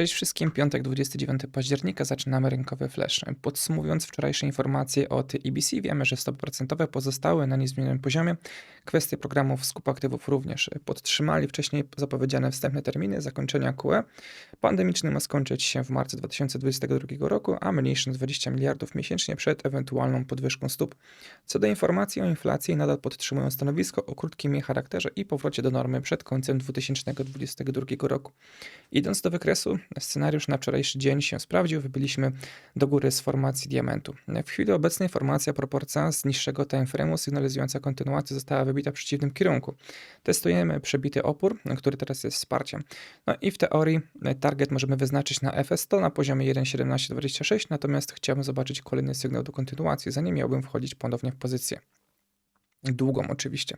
Cześć wszystkim, piątek 29 października zaczynamy rynkowy flash. Podsumowując wczorajsze informacje od EBC, wiemy, że stopy procentowe pozostały na niezmienionym poziomie. Kwestie programów skupu aktywów również podtrzymali wcześniej zapowiedziane wstępne terminy zakończenia QE. Pandemiczny ma skończyć się w marcu 2022 roku, a mniejszy na 20 miliardów miesięcznie przed ewentualną podwyżką stóp. Co do informacji o inflacji, nadal podtrzymują stanowisko o krótkim jej charakterze i powrocie do normy przed końcem 2022 roku. Idąc do wykresu, scenariusz na wczorajszy dzień się sprawdził, wybiliśmy do góry z formacji diamentu. W chwili obecnej formacja proporcja z niższego timeframe'u sygnalizująca kontynuację została wybita w przeciwnym kierunku. Testujemy przebity opór, który teraz jest wsparciem. No i w teorii target możemy wyznaczyć na FS100 na poziomie 1.1726, natomiast chciałbym zobaczyć kolejny sygnał do kontynuacji, zanim miałbym wchodzić ponownie w pozycję. Długą oczywiście.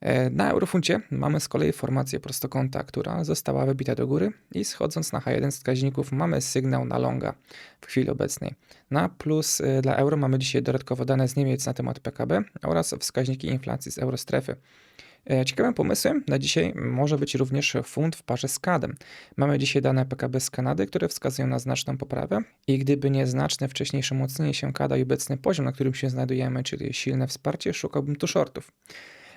E, Na eurofuncie mamy z kolei formację prostokąta, która została wybita do góry i schodząc na H1 wskaźników mamy sygnał na longa w chwili obecnej. Na plus e, dla euro mamy dzisiaj dodatkowo dane z Niemiec na temat PKB oraz wskaźniki inflacji z eurostrefy. E, Ciekawym pomysłem na dzisiaj może być również funt w parze z CAD-em. Mamy dzisiaj dane PKB z Kanady, które wskazują na znaczną poprawę i gdyby nie znaczne wcześniejsze umocnienie się CAD i obecny poziom, na którym się znajdujemy, czyli silne wsparcie, szukałbym tu shortów.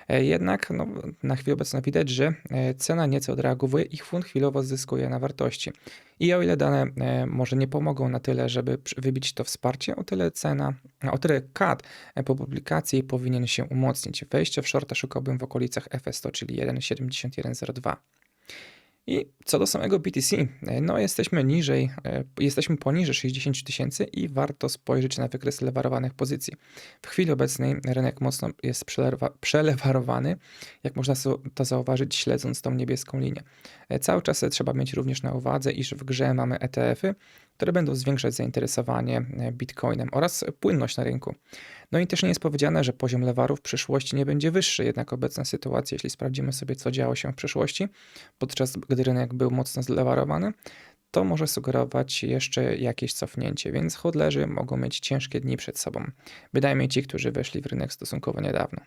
E, Jednak no, na chwilę obecną widać, że e, cena nieco odreagowuje i funt chwilowo zyskuje na wartości. I o ile dane e, może nie pomogą na tyle, żeby wybić to wsparcie, o tyle cena, o tyle CAD po publikacji powinien się umocnić. Wejście w shorta szukałbym w okolicach FS100, czyli 1,7102. I co do samego BTC, e, no jesteśmy niżej, e, jesteśmy poniżej 60 tysięcy i warto spojrzeć na wykres lewarowanych pozycji. W chwili obecnej rynek mocno jest przelewa, przelewarowany, jak można to zauważyć śledząc tą niebieską linię. E, Cały czas trzeba mieć również na uwadze, iż w grze mamy ETF-y, które będą zwiększać zainteresowanie Bitcoinem oraz płynność na rynku. No i też nie jest powiedziane, że poziom lewarów w przyszłości nie będzie wyższy, jednak obecna sytuacja, jeśli sprawdzimy sobie, co działo się w przeszłości, podczas gdy rynek był mocno zlewarowany, to może sugerować jeszcze jakieś cofnięcie, więc hodlerzy mogą mieć ciężkie dni przed sobą. Bynajmniej ci, którzy weszli w rynek stosunkowo niedawno.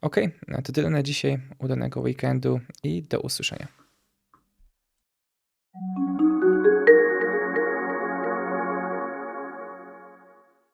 Ok, to tyle na dzisiaj. Udanego weekendu i do usłyszenia.